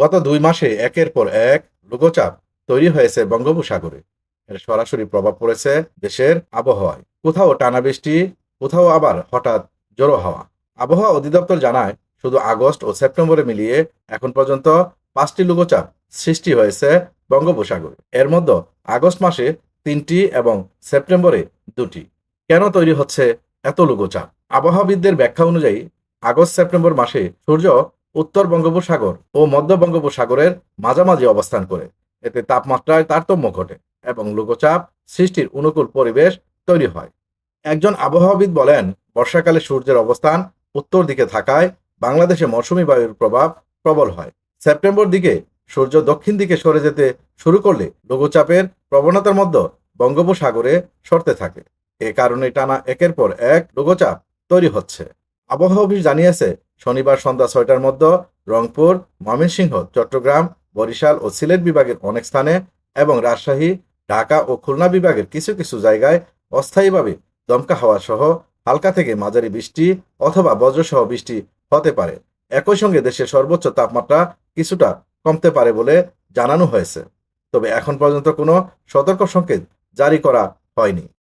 গত দুই মাসে একের পর এক লঘুচাপ তৈরি হয়েছে বঙ্গোপসাগরে। এর সরাসরি প্রভাব পড়েছে দেশের আবহাওয়ায়। কোথাও টানা বৃষ্টি, কোথাও আবার হঠাৎ জোরো হাওয়া। আবহাওয়া অধিদপ্তর জানায়, শুধু আগস্ট ও সেপ্টেম্বরে মিলিয়ে এখন পর্যন্ত পাঁচটি লঘুচাপ সৃষ্টি হয়েছে বঙ্গোপসাগরে। এর মধ্যে আগস্ট মাসে তিনটি এবং সেপ্টেম্বরে দুটি। কেন তৈরি হচ্ছে এত লঘুচাপ আবহাওয়াবিদদের ব্যাখ্যা অনুযায়ী আগস্ট সেপ্টেম্বর মাসে সূর্য উত্তর বঙ্গোপসাগর ও মধ্য বঙ্গোপসাগরের মাঝামাঝি অবস্থান করে। এতে তাপমাত্রায় তারতম্য ঘটে এবং লঘুচাপ সৃষ্টির অনুকূল পরিবেশ তৈরি হয়। একজন আবহাওয়াবিদ বলেন, বর্ষাকালে সূর্যের অবস্থান উত্তর দিকে থাকায় বাংলাদেশে মৌসুমী বায়ুর প্রভাব প্রবল হয়। সেপ্টেম্বর দিকে সূর্য দক্ষিণ দিকে সরে যেতে শুরু করলে লঘুচাপের প্রবণতার মধ্যে বঙ্গোপসাগরে সরতে থাকে। এ কারণে টানা একের পর এক লঘুচাপ তৈরি হচ্ছে। আবহাওয়া অফিস জানিয়েছে, শনিবার সন্ধ্যা ছয়টার মধ্যে রংপুর, ময়মনসিংহ, চট্টগ্রাম, বরিশাল ও সিলেট বিভাগের অনেক স্থানে এবং রাজশাহী, ঢাকা ও খুলনা বিভাগের কিছু কিছু জায়গায় অস্থায়ীভাবে দমকা হাওয়া সহ হালকা থেকে মাঝারি বৃষ্টি অথবা বজ্রসহ বৃষ্টি হতে পারে। একই সঙ্গে দেশের সর্বোচ্চ তাপমাত্রা কিছুটা কমতে পারে বলে জানানো হয়েছে। তবে এখন পর্যন্ত কোনো সতর্ক সংকেত জারি করা হয়নি।